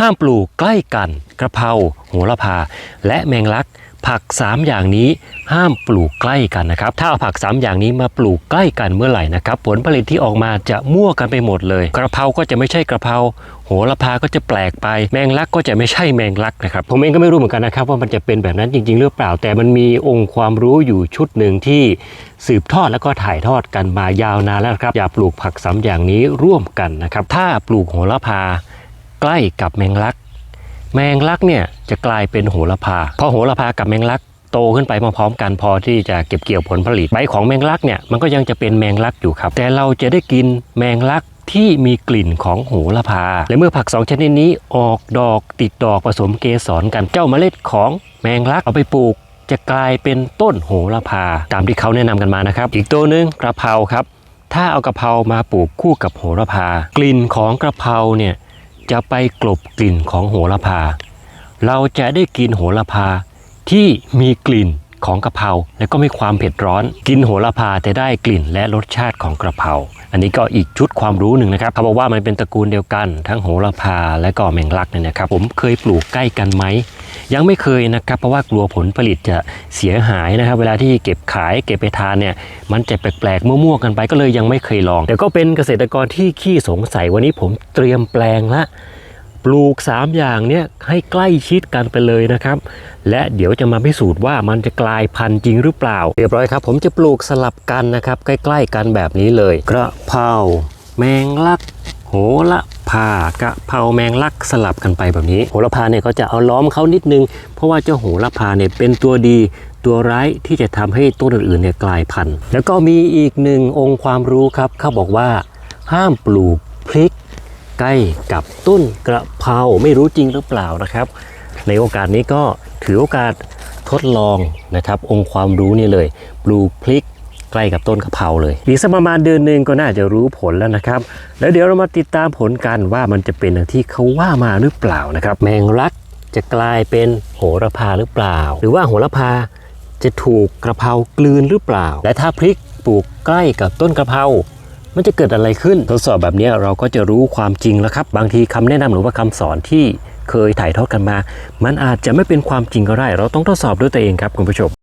ห้ามปลูกใกล้กันกระเพราโหระพา และแมงลัก ผัก 3 อย่างนี้ห้ามปลูกใกล้กันนะครับ ถ้าเอาผัก 3 อย่างนี้มาปลูกใกล้กันเมื่อไหร่นะครับ ผลผลิตที่ออกมาจะมั่วกันไปหมดเลย กระเพราก็จะไม่ใช่กระเพราโหระพาก็จะแปลกไป แมงลักก็จะไม่ใช่แมงลักนะครับ ผมเองก็ไม่รู้เหมือนกันนะครับ ว่ามันจะเป็นแบบนั้นจริง ๆ หรือเปล่า แต่มันมีองค์ความรู้อยู่ชุดหนึ่งที่สืบทอดแล้วก็ถ่ายทอดกันมายาวนานแล้วครับ อย่าปลูกผักสามอย่างนี้ร่วมกันนะครับ ถ้าปลูกโหระพา ใกล้กับแมงลัก แมงลักเนี่ยจะกลายเป็นโหระพาพอโหระพากับแมงลักโตขึ้นไปมาพร้อมกันพอที่จะเก็บเกี่ยวผลผลิตใบของแมงลักเนี่ยมันก็ยังจะเป็นแมงลักอยู่ครับ แต่เราจะได้กินแมงลักที่มีกลิ่นของโหระพา และเมื่อผักสองชนิดนี้ออกดอกติดดอกผสมเกสรกันเจ้าเมล็ดของแมงลักเอาไปปลูก จะกลายเป็นต้นโหระพา ตามที่เขาแนะนำกันมานะครับ อีกตัวหนึ่งกระเพราครับ ถ้าเอากระเพรามาปลูกคู่กับโหระพากลิ่นของกระเพราเนี่ย จะไปกลบกลิ่นของโหระพา เราจะได้กินโหระพาที่มีกลิ่นของกะเพราและก็มีความเผ็ดร้อน กินโหระพาแต่ได้กลิ่นและรสชาติของกระเพราอันนี้ก็อีกชุดความรู้หนึ่งนะครับเขาบอกว่ามันเป็นตระกูลเดียวกัน ทั้งโหระพาและก็แมงลักเนี่ยนะครับ ผมเคยปลูกใกล้กันไหม ยังไม่เคยนะครับ เพราะว่ากลัวผลผลิตจะเสียหายนะครับ เวลาที่เก็บขายเก็บไปทานเนี่ยมันจะแปลกๆมั่วๆกันไปก็เลยยังไม่เคยลอง แต่ก็เป็นเกษตรกรที่ขี้สงสัยวันนี้ผมเตรียมแปลงละปลูก 3 อย่างเนี่ยให้ใกล้ชิดกันไปเลยนะครับ และเดี๋ยวจะมาพิสูจน์ว่ามันจะกลายพันธุ์จริงหรือเปล่า เรียบร้อยครับ ผมจะปลูกสลับกันนะครับ ใกล้ ๆ กันแบบนี้เลย กระเพราแมงลัก โหระพากระเพราแมงลักสลับกันไปแบบนี้ โหระพาเนี่ยก็จะเอาล้อมเขานิดนึง เพราะว่าเจ้าโหระพาเนี่ยเป็นตัวดีตัวร้ายที่จะทำให้ต้นอื่นๆเนี่ยกลายพันธุ์ แล้วก็มีอีกหนึ่งองค์ความรู้ครับเขาบอกว่า ห้ามปลูกพริกใกล้กับต้นกระเพราไม่รู้จริงหรือเปล่านะครับ ในโอกาสนี้ก็ถือโอกาสทดลองนะครับ องค์ความรู้นี่เลย ปลูกพริก ใกล้กับต้นกะเพราเลย อีกสักประมาณเดือนหนึ่งก็น่าจะรู้ผลแล้วนะครับ แล้วเดี๋ยวเรามาติดตามผลกันว่ามันจะเป็นอย่างที่เขาว่ามาหรือเปล่านะครับ แมงลักจะกลายเป็นโหระพาหรือเปล่า หรือว่าโหระพาจะถูกกระเพรากลืนหรือเปล่า และถ้าพริกปลูกใกล้กับต้นกระเพรามันจะเกิดอะไรขึ้น ทดสอบแบบนี้เราก็จะรู้ความจริงแล้วครับ บางทีคำแนะนำหรือว่าคำสอนที่เคยถ่ายทอดกันมา มันอาจจะไม่เป็นความจริงก็ได้ เราต้องทดสอบด้วยตัวเองครับคุณผู้ชม